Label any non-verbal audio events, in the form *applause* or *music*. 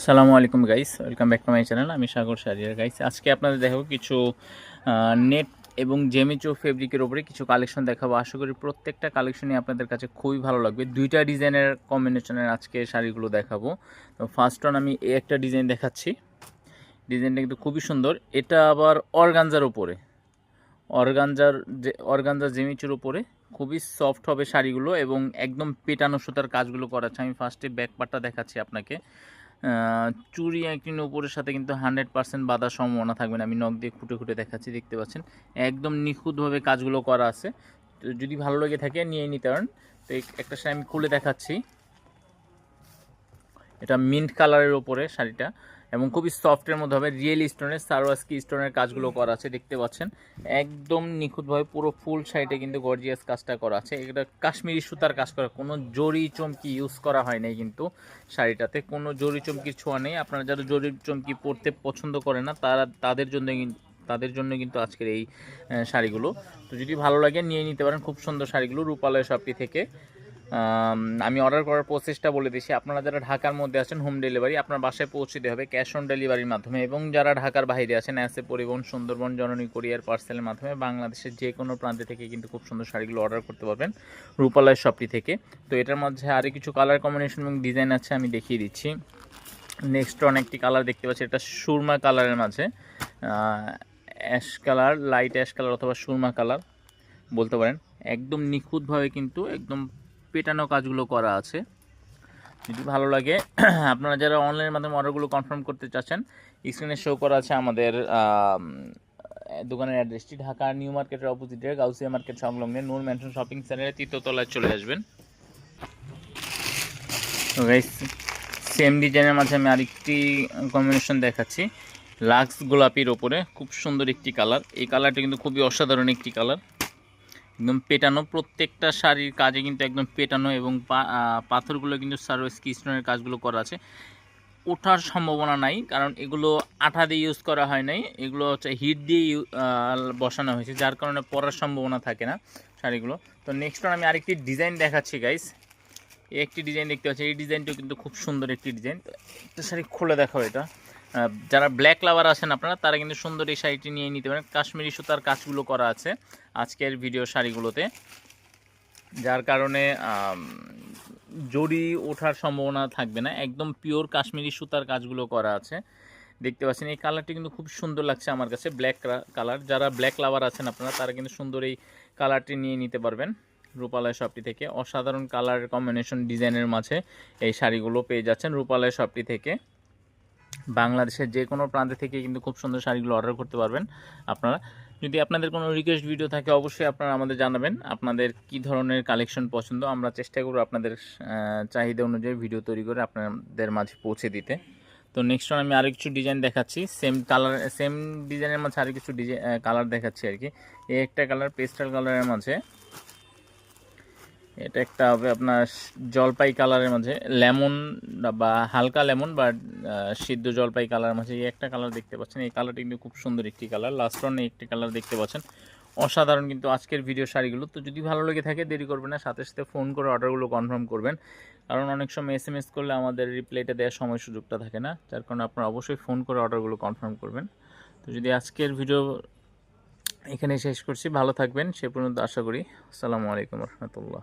সালামু আলাইকুম guys welcome back to my channel আমি সাগর সারিয়ার গাইস আজকে আপনাদের দেখাবো কিছু নেট এবং জেমিচো ফেব্রিকের ওপরে কিছু কালেকশন দেখাবো। আশা করি প্রত্যেকটা কালেকশনই আপনাদের কাছে খুবই ভালো লাগবে। দুইটা ডিজাইনের কম্বিনেশনের আজকে শাড়িগুলো দেখাবো। তো ফার্স্ট ওয়ান আমি এই একটা ডিজাইন দেখাচ্ছি। ডিজাইনটা কিন্তু খুবই সুন্দর। এটা আবার অর্গানজার উপরে। অর্গানজার যে অর্গানজার জেমিচুর উপরে খুবই সফট হবে শাড়িগুলো এবং একদম পেটানো সুতার কাজগুলো করা আছে। আমি ফার্স্টে ব্যাক পার্টটা দেখাচ্ছি আপনাকে। আহ, একদিন ওপরের সাথে কিন্তু হান্ড্রেড পার্সেন্ট বাঁধার সম্ভাবনা থাকবে না। আমি নখ দিয়ে খুঁটে খুঁটে দেখাচ্ছি দেখতে পাচ্ছেন। একদম নিখুঁতভাবে কাজগুলো করা আছে। তো যদি ভালো লেগে থাকে নিয়ে নিতে পারেন। তো একটা শাড়ি আমি খুলে দেখাচ্ছি। এটা মিন্ট কালারের ওপরে শাড়িটা। এবং খুবই সফটের মধ্যে হবে। রিয়েল স্টোনের সারোয়াস্কি স্টোনের কাজগুলো করা আছে দেখতে পাচ্ছেন। একদম নিখুঁতভাবে পুরো ফুল শাড়িতে কিন্তু গর্জিয়াস কাজটা করা আছে। এটা কাশ্মীরি সুতার কাজ করা কোনো জরি চমকি ইউজ করা হয় নাই কিন্তু শাড়িটাতে। কোনো জরি চমকির ছোঁয়া নেই। আপনারা যারা জরি চমকি পরতে পছন্দ করে না তারা তাদের জন্য তাদের জন্য কিন্তু আজকের এই শাড়িগুলো। তো যদি ভালো লাগে নিয়ে নিতে পারেন। খুব সুন্দর শাড়িগুলো রূপালয় শপটি থেকে। আম, অর্ডার করার প্রসেসটা বলে দিচ্ছি। আপনারা যারা ঢাকার মধ্যে আছেন হোম ডেলিভারি আপনার বাসায় পৌঁছে দিতে হবে ক্যাশ অন ডেলিভারির মাধ্যমে এবং যারা ঢাকার বাইরে আছেন অ্যাসে পরিবহন সুন্দরবন জননী কোরিয়ার পার্সেলের মাধ্যমে বাংলাদেশের যে কোনো প্রান্তে থেকে কিন্তু খুব সুন্দর শাড়িগুলো অর্ডার করতে পারবেন রূপালয় শপটি থেকে। তো এটার মধ্যে আরও কিছু কালার কম্বিনেশন এবং ডিজাইন আছে আমি দেখিয়ে দিচ্ছি। নেক্সট অনেকটি কালার দেখতে পাচ্ছি এটা সুরমা কালারের মাঝে। Ash colour light ash colour অথবা সুরমা কালার বলতে পারেন। একদম নিখুঁতভাবে কিন্তু একদম পেটানো কাজগুলো করা আছে। যদি ভালো লাগে, *clears throat* আপনারা যারা অনলাইনের মাধ্যমে অর্ডারগুলো কনফার্ম করতে চাচ্ছেন স্ক্রিনে শো করা আছে আমাদের দোকানের অ্যাড্রেসটি ঢাকা নিউ মার্কেটের অপোজিটে গাউসিয়া মার্কেট সংলগ্নে নূর ম্যানশন শপিং সেন্টারে তৃতীয়তলায় চলে আসবেন। সেম ডিজাইনের মাঝে আমি আরেকটি কম্বিনেশন দেখাচ্ছি। লাক্স গোলাপির ওপরে খুব সুন্দর একটি কালার এই কালারটা কিন্তু খুবই অসাধারণ একটি কালার একদম পেটানো, প্রত্যেকটা শাড়ির কাজে কিন্তু একদম পেটানো এবং পাথরগুলো কিন্তু সার্ভিস কিস্টনের কাজগুলো করা আছে। ওঠার সম্ভাবনা নাই, কারণ এগুলো আঠা দিয়ে ইউজ করা হয় নাই, এগুলো হচ্ছে হিট দিয়ে বসানো হয়েছে, যার কারণে পরার সম্ভাবনা থাকে না শাড়িগুলো। তো নেক্সট আমি আরেকটি ডিজাইন দেখাচ্ছি গাইস একটি ডিজাইন দেখতে পাচ্ছি, এই ডিজাইনটাও কিন্তু খুব সুন্দর একটি ডিজাইন তো একটা শাড়ি খুলে দেখাও এটা। যারা ব্ল্যাক লাভার আছেন আপনারা, তারা কিন্তু সুন্দর এই শাড়িটি নিয়ে নিতে পারেন। কাশ্মীরি সুতার কাজগুলো করা আছে আজকের ভিডিও শাড়িগুলোতে। যার কারণে জরি ওঠার সম্ভাবনা থাকবে না। একদম পিওর কাশ্মীরি সুতার কাজগুলো করা আছে। দেখতে পাচ্ছেন, এই কালারটি কিন্তু খুব সুন্দর লাগছে আমার কাছে ব্ল্যাক কালার যারা ব্ল্যাক লাভার আছেন আপনারা, তারা কিন্তু সুন্দর এই কালারটি নিয়ে নিতে পারবেন রূপালয় শপটি থেকে। অসাধারণ কালার কম্বিনেশন ডিজাইনের মাঝে এই শাড়িগুলো পেয়ে যাচ্ছেন রূপালয় শপটি থেকে। বাংলাদেশের যে কোনো প্রান্তে থেকে কিন্তু খুব সুন্দর শাড়িগুলো অর্ডার করতে পারবেন আপনারা। যদি আপনাদের কোনো রিকোয়েস্ট ভিডিও থাকে, অবশ্যই আপনারা আমাদের জানাবেন। আপনাদের কি ধরনের কালেকশন পছন্দ, আমরা চেষ্টা করব আপনাদের চাহিদা অনুযায়ী ভিডিও তৈরি করে আপনাদের মাঝে পৌঁছে দিতে। তো নেক্সট ওয়ান আমি আরও কিছু ডিজাইন দেখাচ্ছি সেম কালার সেম ডিজাইনের মাঝে আরও কিছু ডিজাইন কালার দেখাচ্ছি আর কি। এই একটা কালার পেস্টাল কালারের মাঝে এটা একটা হবে আপনার জলপাই কালারের মাঝে, লেমন বা হালকা লেমন বা সিদ্ধ জলপাই কালারের মাঝে, এই একটা কালার দেখতে পাচ্ছেন। এই কালারটি কিন্তু খুব সুন্দর একটি কালার লাস্ট ওয়ান একটি কালার দেখতে পাচ্ছেন। অসাধারণ কিন্তু আজকের ভিডিও শাড়িগুলো। তো যদি ভালো লেগে থাকে, দেরি করবেন না, সাথে সাথে ফোন করে অর্ডারগুলো কনফার্ম করবেন। কারণ অনেক সময় এস এম এস করলে আমাদের রিপ্লাইটা দেওয়ার সময় সুযোগটা থাকে না, যার কারণে আপনারা অবশ্যই ফোন করে অর্ডারগুলো কনফার্ম করবেন। তো যদি আজকের ভিডিও এখানে শেষ করছি, ভালো থাকবেন, সে পর্যন্ত আশা করি। আসসালামু আলাইকুম রহমতুল্লাহ।